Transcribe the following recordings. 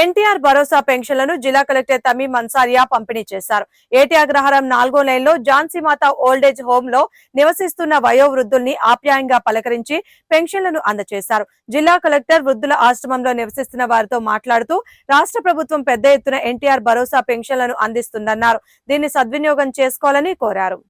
ఎన్టీఆర్ భరోసా పెన్షన్లను జిల్లా కలెక్టర్ తమీ మన్సారియా పంపిణీ చేశారు. ఏటి అగ్రహారం నాలుగో లైన్లో ఝాన్సీమాత ఓల్డేజ్ హోమ్లో నివసిస్తున్న వయోవృద్ధుల్ని ఆప్యాయంగా పలకరించి పెన్షన్లను అందజేశారు జిల్లా కలెక్టర్ వృద్ధుల ఆశ్రమంలో నివసిస్తున్న వారితో మాట్లాడుతూ రాష్ట్ర ప్రభుత్వం పెద్ద ఎత్తున ఎన్టీఆర్ భరోసా పెన్షన్లను అందిస్తుందన్నారు. దీన్ని సద్వినియోగం చేసుకోవాలని కోరారు.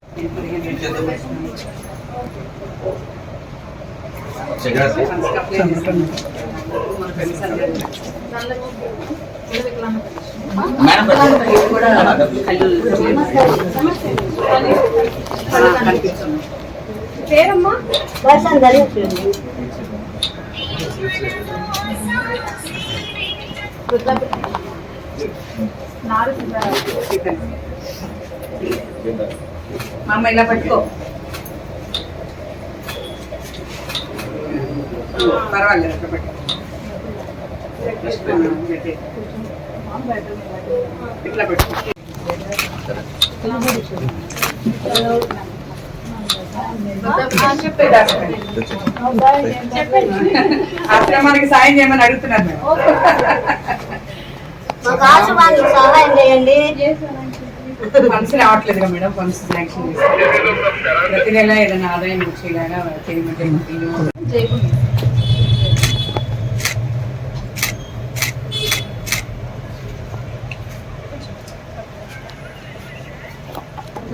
వర్షం జరుగుతుంది మా ఇలా పట్టుకో. పర్వాలేదు అట్లా పట్టుకో. ఇట్లా ఆశ్రమానికి సాయం చేయమని అడుగుతున్నారు మేము మాకు ఆశీర్వాదం సహాయం చేయండి. ఫండ్స్ రావట్లేదుగా మేడం ఫండ్స్ శాంక్షన్ ప్రతి నెల ఏదైనా ఆదాయం వచ్చేలాగా చేయమంటే